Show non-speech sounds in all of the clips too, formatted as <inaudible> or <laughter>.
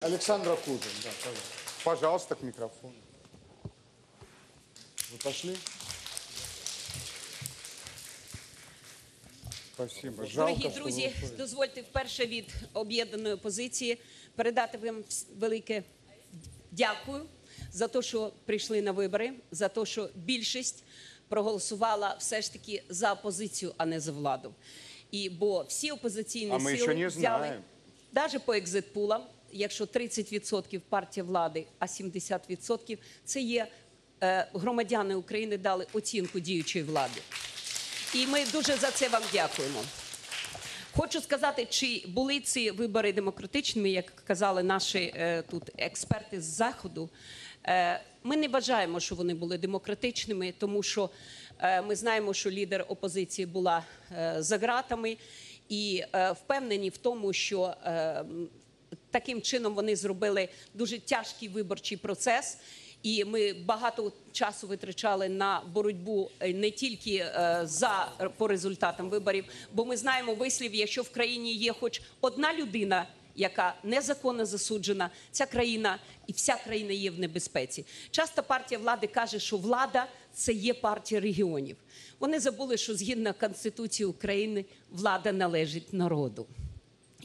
Александра Кузин, да, пожалуйста. Пожалуйста, к микрофону. Вы пошли? Спасибо. Жалко, Дорогі друзі, дозвольте вперше від об'єднаної опозиції передати вам вс- велике дякую за те, що прийшли на вибори, за те, що більшість проголосувала все ж таки за опозицію, а не за владу. І бо всі опозиційні А ми сили ще не взяли знаємо. навіть по екзитпулам, якщо 30% партія влади, а 70% це є е, громадяни України дали оцінку діючої влади. І ми дуже за це вам дякуємо. Хочу сказати, чи були ці вибори демократичними, як казали наші е, тут експерти з заходу. Е, ми не вважаємо, що вони були демократичними, тому що ми знаємо, що лідер опозиції була за ґратами, і впевнені в тому, що таким чином вони зробили дуже тяжкий виборчий процес. І ми багато часу витрачали на боротьбу е, не тільки е, за по результатам виборів, бо ми знаємо вислів, якщо в країні є хоч одна людина, яка незаконно засуджена, ця країна і вся країна є в небезпеці. Часто партія влади каже, що влада це є партія регіонів. Вони забули, що згідно Конституції України влада належить народу.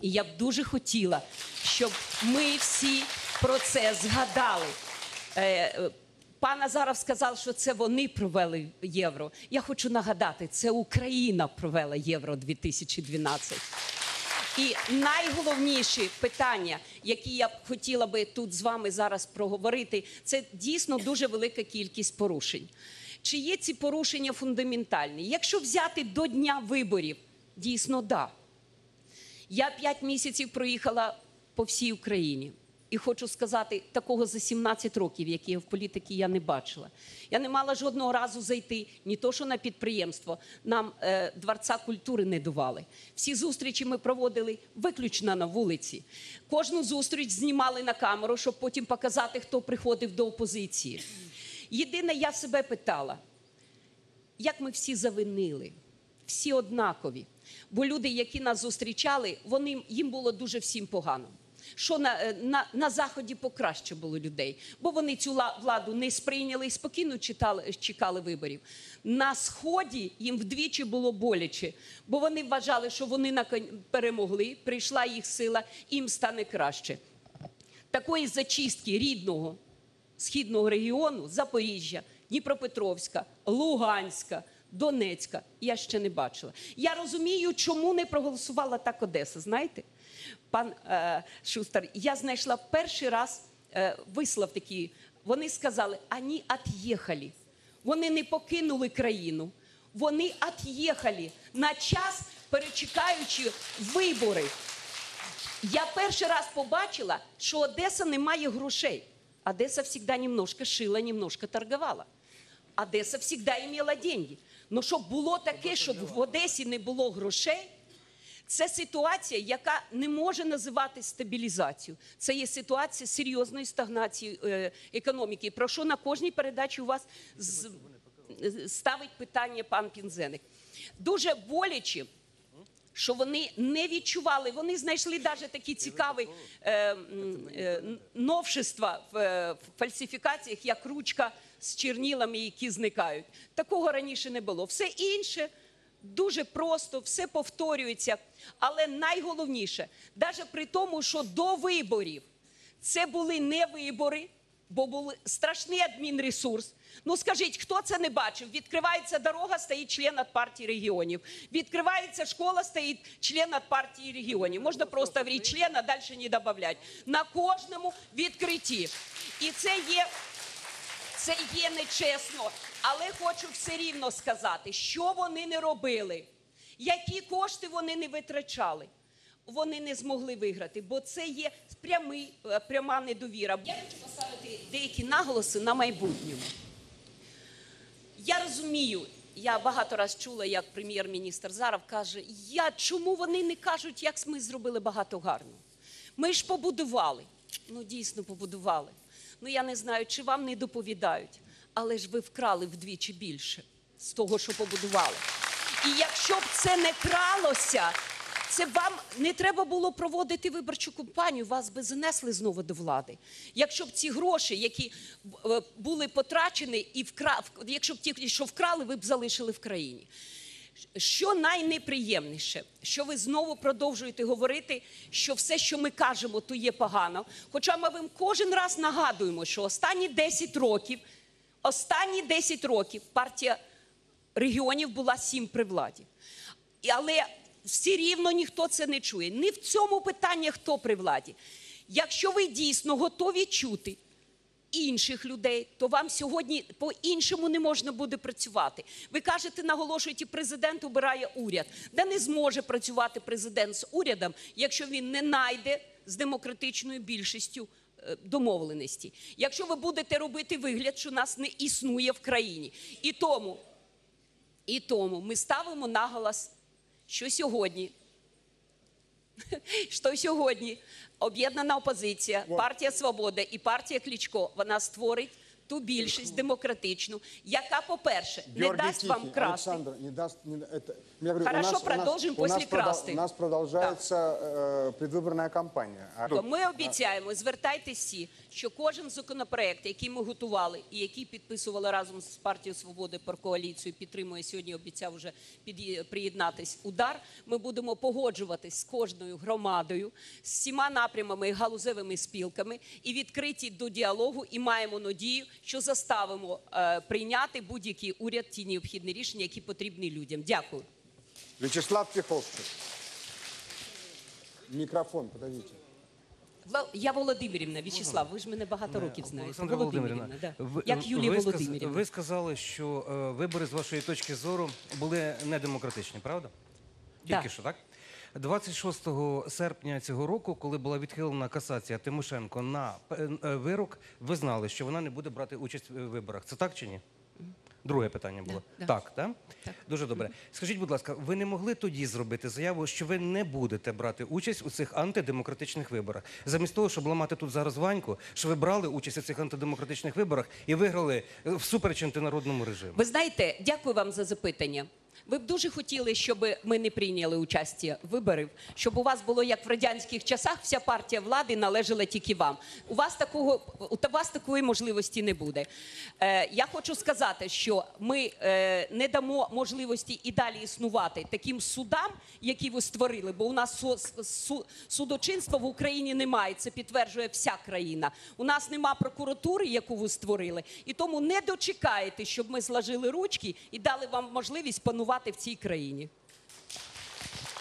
І я б дуже хотіла, щоб ми всі про це згадали. Е, Пан Азаров сказав, що це вони провели євро. Я хочу нагадати, це Україна провела євро 2012. І найголовніші питання, які я б хотіла би тут з вами зараз проговорити, це дійсно дуже велика кількість порушень. Чи є ці порушення фундаментальні? Якщо взяти до дня виборів, дійсно да. Я п'ять місяців проїхала по всій Україні. І хочу сказати, такого за 17 років, які я в політиці, я не бачила. Я не мала жодного разу зайти, ні то, що на підприємство. Нам е, дворця культури не давали. Всі зустрічі ми проводили виключно на вулиці. Кожну зустріч знімали на камеру, щоб потім показати, хто приходив до опозиції. Єдине, я себе питала, як ми всі завинили, всі однакові. Бо люди, які нас зустрічали, вони, їм було дуже всім погано. Що на, е, на, на заході покраще було людей, бо вони цю владу не сприйняли і спокійно читали, чекали виборів. На сході їм вдвічі було боляче, бо вони вважали, що вони перемогли, прийшла їх сила, їм стане краще. Такої зачистки рідного східного регіону Запоріжжя, Дніпропетровська, Луганська, Донецька я ще не бачила. Я розумію, чому не проголосувала так Одеса. Знаєте, пан е, Шустер, я знайшла перший раз е, вислов такий. Вони сказали, вони від'їхали. Вони не покинули країну. Вони від'їхали на час, перечекаючи вибори. Я перший раз побачила, що Одеса не має грошей. Одеса завжди немножко шила, немножко торгувала. Одеса завжди мала деньги. Ну щоб було таке, щоб в Одесі не було грошей, це ситуація, яка не може називати стабілізацією. Це є ситуація серйозної стагнації е, економіки. Про що на кожній передачі у вас ставить питання пан Пінзеник. Дуже боляче що вони не відчували. Вони знайшли навіть такі цікаві е, е, новшества в, е, в фальсифікаціях, як ручка з чернілами, які зникають. Такого раніше не було. Все інше. Дуже просто, все повторюється. Але найголовніше, навіть при тому, що до виборів це були не вибори, бо був страшний адмінресурс. Ну скажіть, хто це не бачив? Відкривається дорога, стоїть член від партії регіонів. Відкривається школа, стоїть член від партії регіонів. Можна просто говорити член, а далі не додати. На кожному відкритті. І це є це є нечесно, але хочу все рівно сказати, що вони не робили, які кошти вони не витрачали. Вони не змогли виграти, бо це є прямий, е, пряма недовіра. Я хочу поставити деякі наголоси на майбутньому. Я розумію, я багато раз чула, як прем'єр-міністр Заров каже: я чому вони не кажуть, як ми зробили багато гарно? Ми ж побудували. Ну, дійсно побудували. Ну я не знаю, чи вам не доповідають, але ж ви вкрали вдвічі більше з того, що побудували. І якщо б це не кралося, Це вам не треба було проводити виборчу кампанію, вас би занесли знову до влади. Якщо б ці гроші, які е, були потрачені, і вкра... якщо б ті, що вкрали, ви б залишили в країні. Що найнеприємніше, що ви знову продовжуєте говорити, що все, що ми кажемо, то є погано. Хоча ми вам кожен раз нагадуємо, що останні 10 років, останні 10 років партія регіонів була сім при владі. Але все рівно ніхто це не чує. Не в цьому питанні, хто при владі. Якщо ви дійсно готові чути інших людей, то вам сьогодні по-іншому не можна буде працювати. Ви кажете, наголошуєте, президент обирає уряд. Де не зможе працювати президент з урядом, якщо він не найде з демократичною більшістю е, домовленості. Якщо ви будете робити вигляд, що нас не існує в країні. І тому, і тому ми ставимо наголос, що сьогодні <laughs> що сьогодні? Об'єднана опозиція, партія Свобода і партія Кличко, вона створить ту більшість демократичну, яка, по-перше, не Георгий дасть вам Тихий, красти. Александр, не даст... не- это, я говорю, Хорошо, у нас, продолжим у нас, после у нас, красты. у нас продолжается э, предвыборная кампания. А- То ми обіцяємо, звертайтесь всі, що кожен законопроект, який ми готували і який підписували разом з партією Свободи про коаліцію, підтримує сьогодні. Обіцяв вже під'є- приєднатись удар. Ми будемо погоджуватись з кожною громадою, з всіма напрямами і галузевими спілками і відкриті до діалогу. І маємо надію, що заставимо е, прийняти будь-який уряд ті необхідні рішення, які потрібні людям. Дякую. Вячеслав Тиховский. Микрофон, подождите. Вла- Я Володимирівна, В'ячеслав, ви ж мене багато років знаєте. Олександра Володимирівна, да. ви- як Юлія ви Володимирівна. Ви сказали, що е, вибори з вашої точки зору були недемократичні, правда? Тільки Да. що, так? 26 серпня цього року, коли була відхилена касація Тимошенко на е, е, вирок, ви знали, що вона не буде брати участь в виборах. Це так чи ні? Друге питання було. да. Так, так? Так. Дуже добре. Скажіть, будь ласка, ви не могли тоді зробити заяву, що ви не будете брати участь у цих антидемократичних виборах? Замість того, щоб ламати тут зараз ваньку, що ви брали участь у цих антидемократичних виборах і виграли е, всупереч антинародному режиму. Ви знаєте, дякую вам за запитання. Ви б дуже хотіли, щоб ми не прийняли участь виборів, щоб у вас було як в радянських часах, вся партія влади належала тільки вам. У вас такого у вас такої можливості не буде. Е, я хочу сказати, що ми е, не дамо можливості і далі існувати таким судам, які ви створили, бо у нас су- судочинства в Україні немає. Це підтверджує вся країна. У нас нема прокуратури, яку ви створили, і тому не дочекаєте, щоб ми зложили ручки і дали вам можливість панувати в цій країні.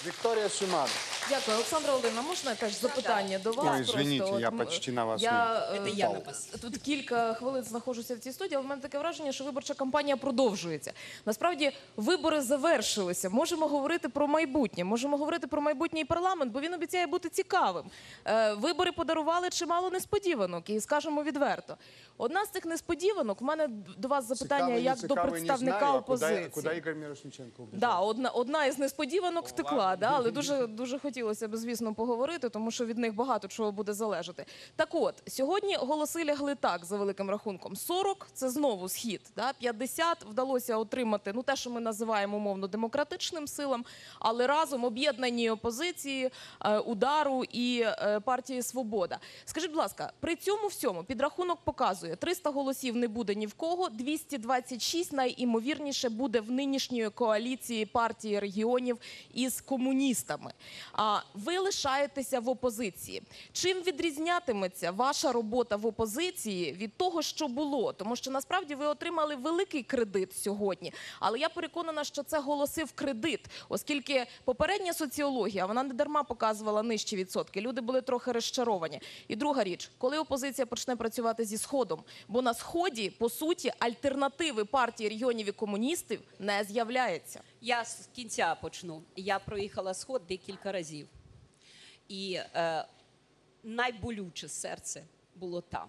Вікторія Шиман. Дякую, Олександра Володимирівна, можна теж запитання до вас? Ой, извините, просто? я м- почти на вас Я, не- е, Це я на вас. Тут кілька хвилин знаходжуся в цій студії, але в мене таке враження, що виборча кампанія продовжується. Насправді вибори завершилися. Можемо говорити про майбутнє, можемо говорити про майбутній парламент, бо він обіцяє бути цікавим. Е, Вибори подарували чимало несподіванок, і скажемо відверто. Одна з цих несподіванок в мене до вас запитання як до представника знаю, а опозиції. Мирошниченко убежал? Да, одна, одна із несподіванок втекла, да, але дуже, дуже хотілося б, звісно, поговорити, тому що від них багато чого буде залежати. Так от, сьогодні голоси лягли так, за великим рахунком. 40 – це знову схід, да, 50 вдалося отримати, ну, те, що ми називаємо, умовно, демократичним силам, але разом об'єднані опозиції, е, удару і е, партії «Свобода». Скажіть, будь ласка, при цьому всьому підрахунок показує, 300 голосів не буде ні в кого, 226 найімовірніше буде в нинішньої коаліції партії регіонів із комуністами. Ви лишаєтеся в опозиції. Чим відрізнятиметься ваша робота в опозиції від того, що було? Тому що насправді ви отримали великий кредит сьогодні. Але я переконана, що це голоси в кредит, оскільки попередня соціологія вона не дарма показувала нижчі відсотки. Люди були трохи розчаровані. І друга річ, коли опозиція почне працювати зі сходом, бо на сході по суті альтернативи партії регіонів і комуністів не з'являється. Я з кінця почну. Я проїхала сход декілька разів. І е, найболюче серце було там.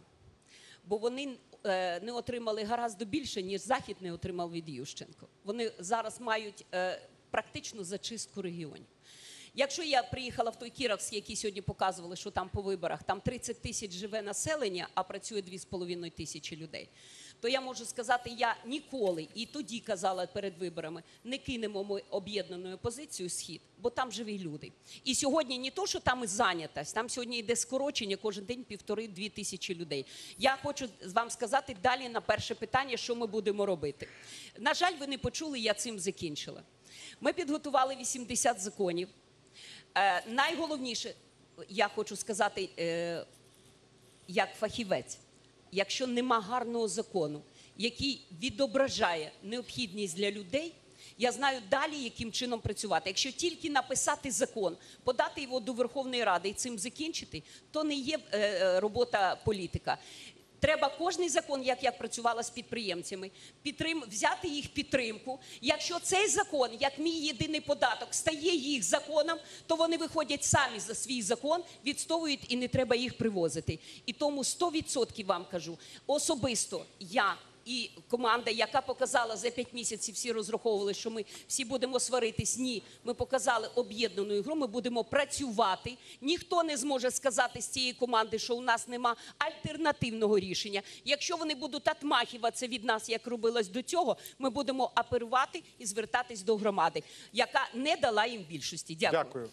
Бо вони е, не отримали гораздо більше, ніж Захід не отримав від Ющенко. Вони зараз мають е, практично зачистку регіонів. Якщо я приїхала в той Кіровськ, який сьогодні показували, що там по виборах, там 30 тисяч живе населення, а працює 2,5 тисячі людей. То я можу сказати, я ніколи і тоді казала перед виборами, не кинемо ми об'єднаною позицію схід, бо там живі люди. І сьогодні не то, що там і зайнятість, там сьогодні йде скорочення кожен день півтори-дві тисячі людей. Я хочу вам сказати далі на перше питання, що ми будемо робити. На жаль, ви не почули, я цим закінчила. Ми підготували 80 законів. Е, найголовніше, я хочу сказати, е, як фахівець, якщо нема гарного закону, який відображає необхідність для людей, я знаю далі, яким чином працювати. Якщо тільки написати закон, подати його до Верховної Ради і цим закінчити, то не є е, робота політика. Треба кожний закон, як я працювала з підприємцями, підтрим, взяти їх підтримку. Якщо цей закон, як мій єдиний податок, стає їх законом, то вони виходять самі за свій закон, відстовують і не треба їх привозити. І тому 100% вам кажу, особисто я. І команда, яка показала за 5 місяців, всі розраховували, що ми всі будемо сваритись. Ні, ми показали об'єднану ігру. Ми будемо працювати. Ніхто не зможе сказати з цієї команди, що у нас нема альтернативного рішення. Якщо вони будуть атмахіватися від нас, як робилось до цього, ми будемо оперувати і звертатись до громади, яка не дала їм більшості. Дякую. Дякую.